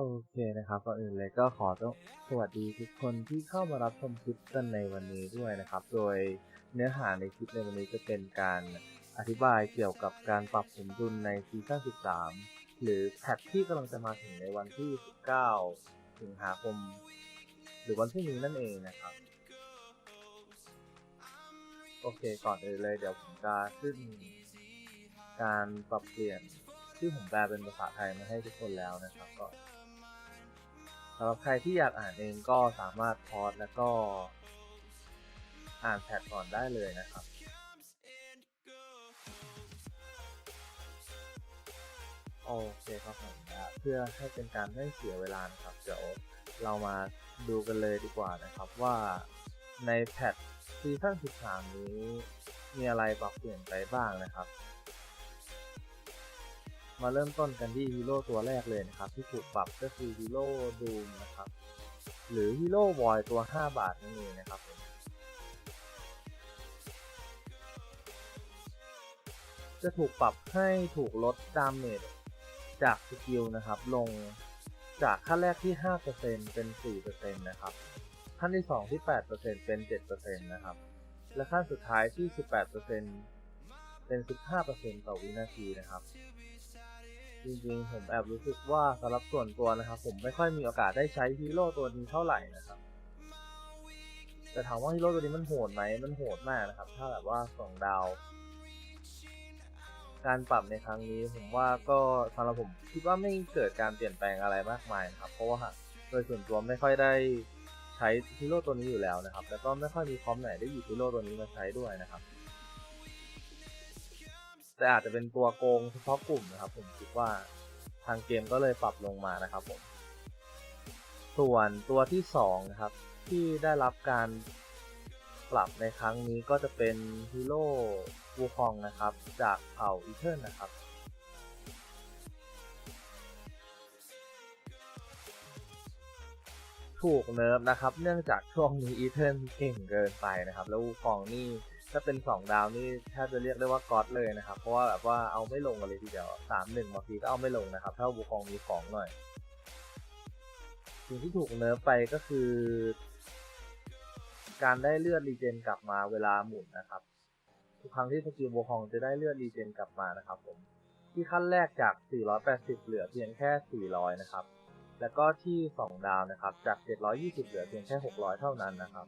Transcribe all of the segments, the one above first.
โอเคนะครับก่อนอื่นเลยก็ขอต้องสวัสดีทุกคนที่เข้ามารับชมคลิปกันในวันนี้ด้วยนะครับ โดยเนื้อหาในคลิปในวันนี้จะเป็นการอธิบายเกี่ยวกับการปรับสมดุลในซีซั่น 13 หรือแพทที่กำลังจะมาถึงในวันที่ 19 สิงหาคม หรือวันพรุ่งนี้นั่นเองนะครับ โอเคก่อนอื่นเลยเดี๋ยวผมจะขึ้นการปรับเปลี่ยนที่ผมแปลเป็นภาษาไทยมาให้ทุกคนแล้วนะครับก็ สำหรับใครที่อยากอ่านเองก็สามารถพอดแล้วก็อ่านแพทก่อนได้เลยนะครับโอเคครับผมนะเพื่อให้เป็นการไม่เสียเวลานะครับ เดี๋ยวเรามาดูกันเลยดีกว่านะครับว่าในแพทซีซั่น13 นี้มีอะไรปรับเปลี่ยนไปบ้างนะครับ มาเริ่มต้นกันที่ฮีโร่ตัวแรกเลยนะครับ ที่ถูกปรับก็คือฮีโร่ดูมนะครับ หรือฮีโร่วอยตัว 5 บาทนั่นเองนะครับจะถูกปรับให้ถูกลดดาเมจจากสกิลนะครับ ลงจากขั้นแรกที่ 5%เป็น 4%นะครับ ขั้นที่ 2 ที่ 8%เป็น 7%นะครับ และขั้นสุดท้ายที่ 18%เป็น 15%ต่อวินาทีนะครับ จริงๆ ผมแอบรู้สึกว่าสำหรับส่วนตัวนะครับ ผมไม่ค่อยมีโอกาสได้ใช้ฮีโร่ตัวนี้เท่าไหร่นะครับ แต่ถามว่าฮีโร่ตัวนี้มันโหดไหมมันโหดมากนะครับ ถ้าแบบว่าสองดาว การปรับในครั้งนี้ผมว่าก็สำหรับผมคิดว่าไม่เกิดการเปลี่ยนแปลงอะไรมากมายนะครับ เพราะว่าโดยส่วนตัวไม่ค่อยได้ใช้ฮีโร่ตัวนี้อยู่แล้วนะครับ แล้วก็ไม่ค่อยมีคอมไหนได้หยิบฮีโร่ตัวนี้มาใช้ด้วยนะครับ แต่อาจจะเป็นตัวโกงเฉพาะกลุ่มนะครับ ผมคิดว่าทางเกมก็เลยปรับลงมานะครับผม ส่วนตัวที่สองนะครับที่ได้รับการปรับในครั้งนี้ก็จะเป็นฮีโร่วูคองนะครับ จากเผ่าอีเทิร์นนะครับถูกเนิร์ฟนะครับ เนื่องจากช่วงนี้อีเทิร์นเก่งเกินไปนะครับ แล้ววูคองนี่ ถ้าเป็นสองดาวนี่แทบจะเรียกได้ว่าก๊อตเลยนะครับ เพราะว่าแบบว่าเอาไม่ลงกันเลยทีเดียวสามหนึ่งบางทีก็เอาไม่ลงนะครับ ถ้าบูคองมีของหน่อยสิ่งที่ถูกเนิร์ฟไปก็คือ การได้เลือดรีเจนกลับมาเวลาหมุนนะครับ ทุกครั้งที่สกิลบูคองจะได้เลือดรีเจนกลับมานะครับผมที่ขั้นแรกจาก 480 เหลือเพียงแค่ 400 นะครับ แล้วก็ที่ 2 ดาวนะครับ จาก 720 เหลือเพียงแค่ 600 เท่านั้นนะครับ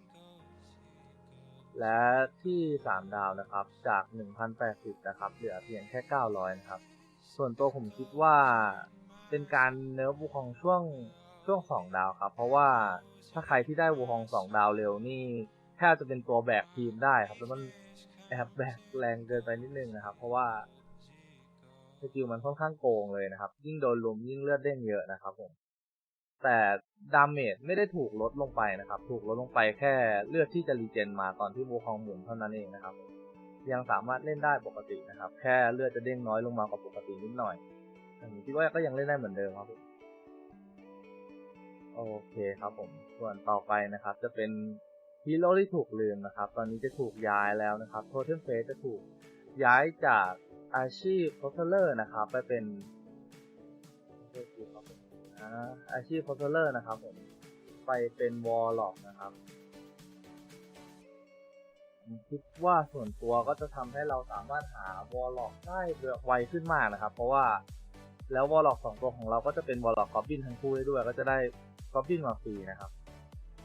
และที่ 3 ดาวนะครับจาก 1,080 นะครับเหลือเพียงแค่ 900 นะครับ ส่วนตัวผมคิดว่าเป็นการเนิร์ฟวูคองช่วงช่วง 2 ดาวครับ เพราะว่าถ้าใครที่ได้วูคอง 2 ดาวเร็วนี่แทบจะเป็นตัวแบกทีมได้ครับแล้วมันแอบแบกแรงเกินไปนิดนึงนะครับ เพราะว่าสกิลมันค่อนข้างโกงเลยนะครับ ยิ่งโดนลุมยิ่งเลือดเด้งเยอะนะครับผม แต่ดาเมจไม่ได้ถูกลดลงไปนะครับ ถูกลดลงไปแค่เลือดที่จะรีเจนมาตอนที่บูคองหมุนเท่านั้นเองนะครับ ยังสามารถเล่นได้ปกตินะครับ แค่เลือดจะเด้งน้อยลงมากว่าปกตินิดหน่อยแต่ผมคิดว่าก็ยังเล่นได้เหมือนเดิมครับโอเคครับผม ส่วนต่อไปนะครับ จะเป็นฮีโร่ที่ถูกลืมนะครับ ตอนนี้จะถูกย้ายแล้วนะครับโทเทมเฟสจะถูกย้ายจากอาชีพโพสเทเลอร์นะครับ ไปเป็น อาชีพ c o เ t อร์นะครับผมไปเป็นวอลล็อกนะครับผมคิดว่าส่วนตัวก็จะทำให้เราสามารถหาวอลล็อกได้ไวขึ้นมากนะครับ เพราะว่าแล้ววอลล็อกสองตัวของเราก็จะเป็นวอลล็อกกอบบินทั้งคู่ได้ด้วย ก็จะได้กอบบินมาฟรีนะครับ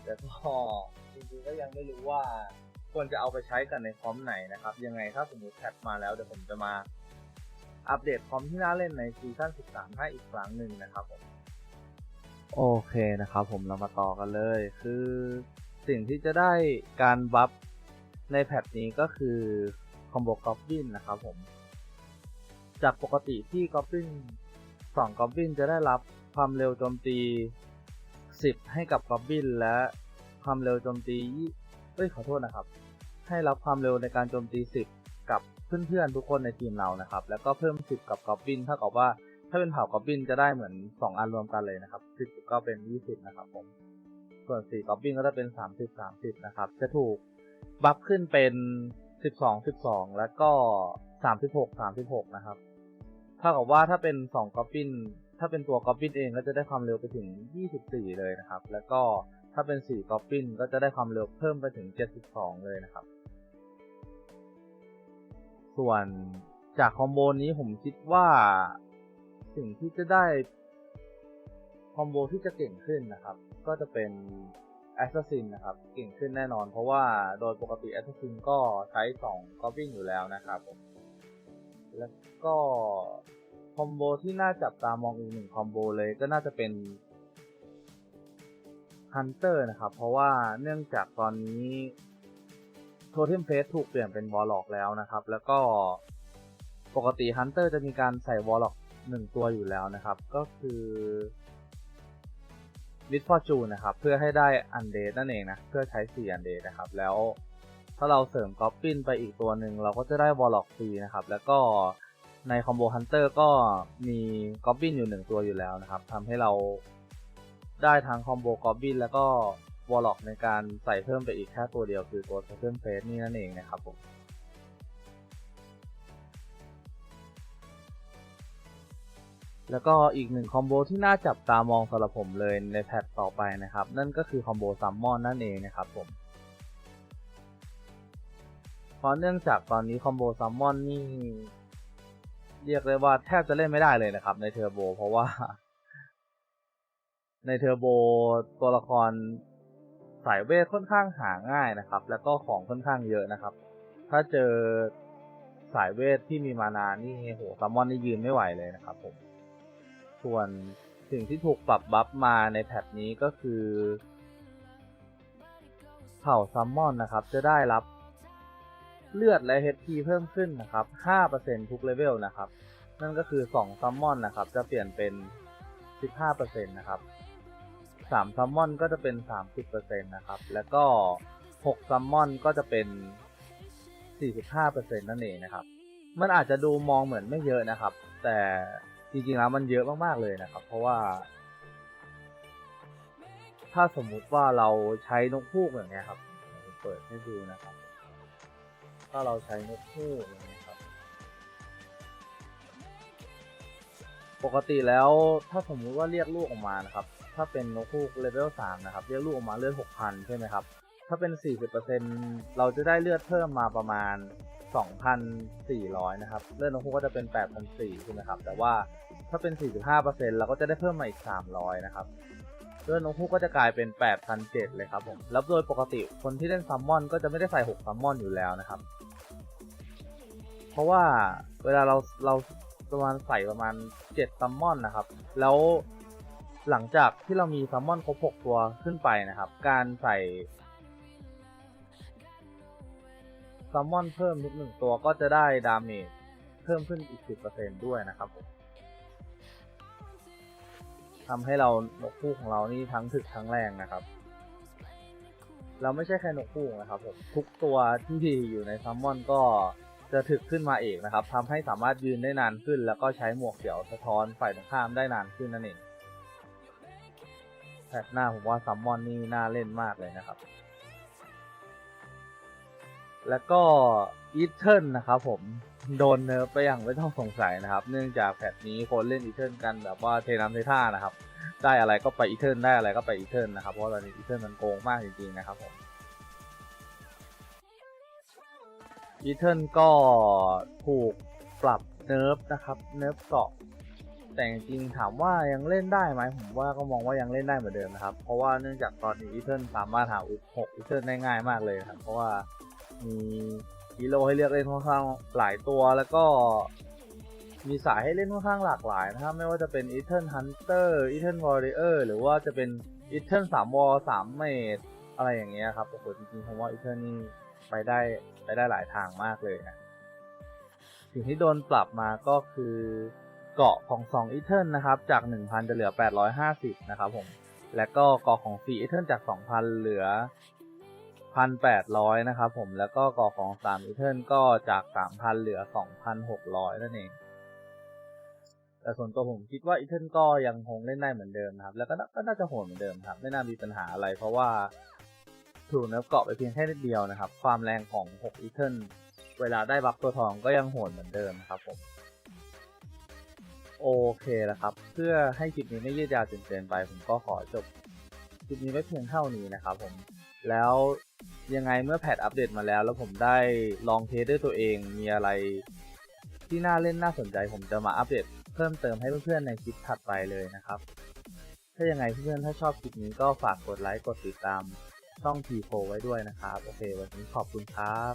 แต่ก็จริงๆก็ยังไม่รู้ว่าควรจะเอาไปใช้กันในคอมไหนนะครับ ยังไงถ้าสมมติแพทมาแล้วเดี๋ยวผมจะมาอัปเดตคอมที่น่าเล่นในซีซั่น 13 ให้อีกครั้งหนึ่งนะครับผม โอเคนะครับผมเรามาต่อกันเลยคือสิ่งที่จะได้การบัฟในแพทนี้ก็คือคอมโบกอบบินนะครับผม จากปกติที่กอบบินสองกอบบินจะได้รับความเร็วโจมตี 10 ให้กับกอบบินและความเร็วโจมตีเอ้ยขอโทษนะครับ ให้รับความเร็วในการโจมตี 10 กับเพื่อนๆทุกคนในทีมเรานะครับ แล้วก็เพิ่ม 10 กับกอบบินเท่ากับว่า ถ้าเป็นเผ่ากอบบินจะได้เหมือน 2 อันรวมกันเลยนะครับ10ก็เป็น 20 นะครับผม ส่วน4กอบบินก็จะเป็น 30 30 นะครับ จะถูกบัฟขึ้นเป็น 12 12 แล้วก็ 36 36 นะครับ เท่ากับว่าถ้าเป็น 2กอบบินถ้าเป็นตัวกอบบินเองก็จะได้ความเร็วไปถึง 24 เลยนะครับ แล้วก็ถ้าเป็น4กอบบินก็จะได้ความเร็วเพิ่มไปถึง 72 เลยนะครับ ส่วนจากคอมโบนี้ผมคิดว่า สิ่งที่จะได้คอมโบที่จะเก่งขึ้นนะครับ ก็จะเป็น Assassin นนะครับ เก่งขึ้นแน่นอน เพราะว่าโดยปกติ Assassin ก็ใช้2 Goblin อยู่แล้วนะครับ แล้วก็คอมโบที่น่าจับตามองอีกหนึ่งคอมโบเลยก็น่าจะเป็น Hunter นะครับ เพราะว่าเนื่องจากตอนนี้ Totem Face ถูกเปลี่ยนเป็น Warlock แล้วนะครับ แล้วก็ปกติ Hunter จะมีการใส่ Warlock หนึ่งตัวอยู่แล้วนะครับ ก็คือวิดฟอร์จูนนะครับ เพื่อให้ได้อันเดนั่นเองนะ เพื่อใช้4อันเดนะครับ แล้วถ้าเราเสริมก๊อปปินไปอีกตัวหนึ่งเราก็จะได้วอลล็อกฟรีนะครับ แล้วก็ในคอมโบฮันเตอร์ก็มีก๊อปปินอยู่หนึ่งตัวอยู่แล้วนะครับทำให้เราได้ทั้งคอมโบก๊อปปินแล้วก็วอลล็อกในการใส่เพิ่มไปอีกแค่ตัวเดียวคือตัวเพิ่มเฟสนี่นั่นเองนะครับผม แล้วก็อีกหนึ่งคอมโบที่น่าจับตามองสำหรับผมเลยในแพทต่อไปนะครับ นั่นก็คือคอมโบซัมมอนนั่นเองนะครับผมเพราะเนื่องจากตอนนี้คอมโบซัมมอนนี่เรียกได้ว่าแทบจะเล่นไม่ได้เลยนะครับในเทอร์โบ เพราะว่า ในเทอร์โบตัวละครสายเวทค่อนข้างหาง่ายนะครับ แล้วก็ของค่อนข้างเยอะนะครับ ถ้าเจอสายเวทที่มีมานานี่โหซัมมอนนี่ยืนไม่ไหวเลยนะครับผม ส่วนสิ่งที่ถูกปรับบัฟมาในแพทนี้ก็คือ เผ่าซัมมอนนะครับ จะได้รับเลือดและ HP เพิ่มขึ้นนะครับ 5%ทุกเลเวลนะครับ นั่นก็คือ 2 ซัมมอนนะครับ จะเปลี่ยนเป็น 15%นะครับ 3 ซัมมอนก็จะเป็น 30%นะครับ แล้วก็ 6 ซัมมอนก็จะเป็น 45%นั่นเองนะครับ มันอาจจะดูมองเหมือนไม่เยอะนะครับ แต่ จริงๆแล้วมันเยอะมากๆเลยนะครับ เพราะว่า ถ้าสมมุติว่าเราใช้นกฮูกอย่างเงี้ยครับผมเปิดให้ดูนะครับ ถ้าเราใช้นกฮูกอย่างเงี้ยครับ ปกติแล้วถ้าสมมุติว่าเรียกลูกออกมานะครับ ถ้าเป็นนกฮูกเลเวล3นะครับ เรียกลูกออกมาเลือด6,000ใช่ไหมครับ ถ้าเป็น40%เราจะได้เลือดเพิ่มมาประมาณ2,400 นะครับ เลือดนกฮูกก็จะเป็น 8,400 ใช่ไหมครับ แต่ว่า ถ้าเป็น 45%เราก็จะได้เพิ่มมาอีก 300 นะครับเลือดนกฮูกก็จะกลายเป็น8,700เลยครับผม แล้วโดยปกติคนที่เล่นซัมมอนก็จะไม่ได้ใส่6ซัมมอนอยู่แล้วนะครับ เพราะว่าเวลาเราเราประมาณใส่ประมาณ7ซัมมอนนะครับ แล้วหลังจากที่เรามีซัมมอนครบ 6 ตัวขึ้นไปนะครับ การใส่ซัมมอนเพิ่มทุกหนึ่งตัวก็จะได้ดาเมจเพิ่มขึ้นอีก 10%ด้วยนะครับผม ทำให้เรานกคู่ของเรานี่ทั้งถึกทั้งแรงนะครับ เราไม่ใช่แค่นกคู่นะครับผมทุกตัวที่อยู่ในซัมมอนก็จะถึกขึ้นมาเองนะครับทำให้สามารถยืนได้นานขึ้น แล้วก็ใช้หมวกเขียวสะท้อนฝ่ายตรงข้ามได้นานขึ้นนั่นเองแพทหน้าผมว่าซัมมอนนี่น่าเล่นมากเลยนะครับ แล้วก็อีเทิลนะครับผม โดนเนิร์ฟไปอย่างไม่ต้องสงสัยนะครับ เนื่องจากแพทนี้คนเล่นอีเทิลกันแบบว่าเทน้ำเทท่านะครับ ได้อะไรก็ไปอีเทิลได้อะไรก็ไปอีเทิลนนะครับ เพราะตอนนี้อีเทิลมันโกงมากจริงๆนะครับผมอีเทิลก็ถูกปรับเนิร์ฟนะครับเนิร์ฟเกาะแต่จริงถามว่ายังเล่นได้ไหมผมว่าก็มองว่ายังเล่นได้เหมือนเดิมนะครับ เพราะว่าเนื่องจากตอนนี้อีเทิลสามารถหาอุดหกอีเทิลได้ง่ายมากเลยครับ เพราะว่ามี ฮีโร่ให้เลือกเล่นค่อนข้างหลายตัวแล้วก็ มีสายให้เล่นค่อนข้างหลากหลายนะครับไม่ว่าจะเป็น e t e r n Hunter e t e r n Warrior หรือว่าจะเป็น e t e r n 3 War 3 Mage อะไรอย่างเงี้ยครับโอ้โหจริงๆผมว่า e t e r n นี่ไปได้ไปได้หลายทางมากเลยนะสิ่งที่โดนปรับมาก็คือเกาะของ2 e t e r n นะครับจาก 1,000 จะเหลือ 850 นะครับผม และก็เกาะของ4 e t e r n จาก 2,000 เหลือ 1,800 นะครับผมแล้วก็เกาะของ3 e t e r n ก็จาก 3,000 เหลือ 2,600 นั่นเอง แต่ส่วนตัวผมคิดว่าอีเทิลก็ยังคงเล่นได้เหมือนเดิมครับ แล้วก็ก็น่าจะโหดเหมือนเดิมครับ ไม่น่ามีปัญหาอะไรเพราะว่าถูกเนิร์ฟเกาะไปเพียงแค่นิดเดียวนะครับ ความแรงของ6อีเทิลเวลาได้บัฟตัวทองก็ยังโหดเหมือนเดิมครับผมโอโอเคแล้วครับ เพื่อให้คลิปนี้ไม่ยืดยาวจนเกินไป ผมก็ขอจบคลิปนี้ไว้เพียงเท่านี้นะครับผม แล้วยังไงเมื่อแพทอัปเดตมาแล้ว แล้วผมได้ลองเทสด้วยตัวเองมีอะไรที่น่าเล่นน่าสนใจ ผมจะมาอัปเดตเพิ่มเติมให้เพื่อนๆในคลิปถัดไปเลยนะครับ ถ้ายังไงเพื่อนๆถ้าชอบคลิปนี้ก็ฝากกดไลค์กดติดตามช่อง T4 ไว้ด้วยนะครับ โอเค วันนี้ขอบคุณครับ